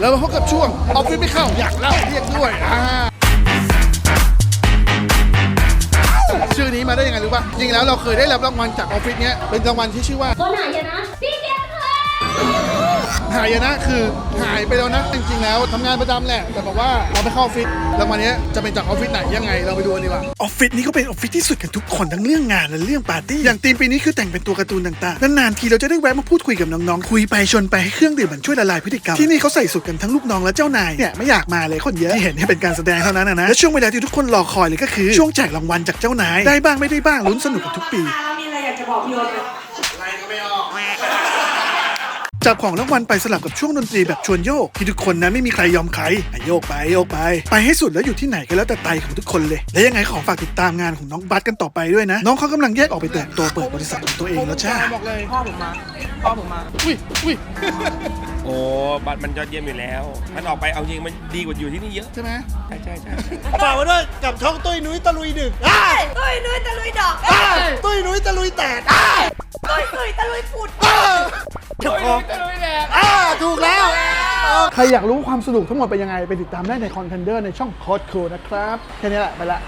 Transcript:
แล้วมาพบกับช่วงออฟฟิศไม่เข้าอยากเล่าเรียกด้วยอ่าชื่อนี้มาได้ยังไงรู้ป่ะจริงแล้วเราเคยได้รับรางวัลจากออฟฟิศเนี้ยเป็นรางวัลที่ชื่อว่าคนไหนอะนะพี่เกมเลย หายนะคือหายไปแล้วนะ จริงๆแล้วทำงานประจำแหละ แต่บอกว่าเราไปเข้าออฟฟิศรางวัลเนี้ยจะเป็นจากออฟฟิศไหนยังไงเราไปดูกันดีกว่า ออฟฟิศนี้ก็เป็นออฟฟิศที่สุดกันทุกคนทั้งเรื่องงานและเรื่องปาร์ตี้ อย่างทีมปีนี้คือแต่งเป็นตัวการ์ตูนต่างๆ นานๆทีเราจะได้แวะมาพูดคุยกับน้องๆ คุยไปชวนไปให้เครื่องดื่มมันช่วยละลายพฤติกรรม ที่นี่เขาใส่สุดกันทั้งลูกน้องและเจ้านาย เนี่ยไม่อยากมาเลยคนเยอะ ที่เห็นเนี่ยเป็นการแสดงเท่านั้นนะนะ และช่วงเวลาที่ทุกคนรอคอยเลยก็คือช่วงแจกรางวัลจากเจ้านาย ได้บ้างไม่ได้บ้างลุ้นสนุกกันทุกปีเรามีอะไรอยากจะบอกพี่โอ๊ตไหม จับของรางวัลไปสลับกับช่วงดนตรีแบบชวนโยก ที่ทุกคนนั้นไม่มีใครยอมใครอะโยกไปโยกไป ไปให้สุดแล้วอยู่ที่ไหนก็แล้วแต่ไตของทุกคนเลย และยังไงขอฝากติดตามงานของน้องบัสกันต่อไปด้วยนะ น้องเขากำลังแยกออกไปเติบโตเปิดบริษัทของตัวเองแล้วจ้าบอกเลยพ่อผมมาพ่อผมมาอุ้ยอุ้ยโอ้บัตรมันยอดเยี่ยมอยู่แล้ว มันออกไปเอาจริงมันดีกว่าอยู่ที่นี่เยอะใช่ไหมใช่ใช่ใช่ฝากไว้ด้วยกับช่องตุ้ยนุ้ยตะลุยดึกอะตุ้ยนุ้ยตะลุยดอกอะตุ้ยนุ้ยตะลุยแตกอะตุ้ยตุ้ยตะลุยปุดอะ เดี๋ยวขออะถูกแล้วใครอยากรู้ความสนุกทั้งหมดเป็นยังไง ไปติดตามได้ในคอนเทนเดอร์ในช่องโคดคูนะครับ แค่นี้แหละ ไปละ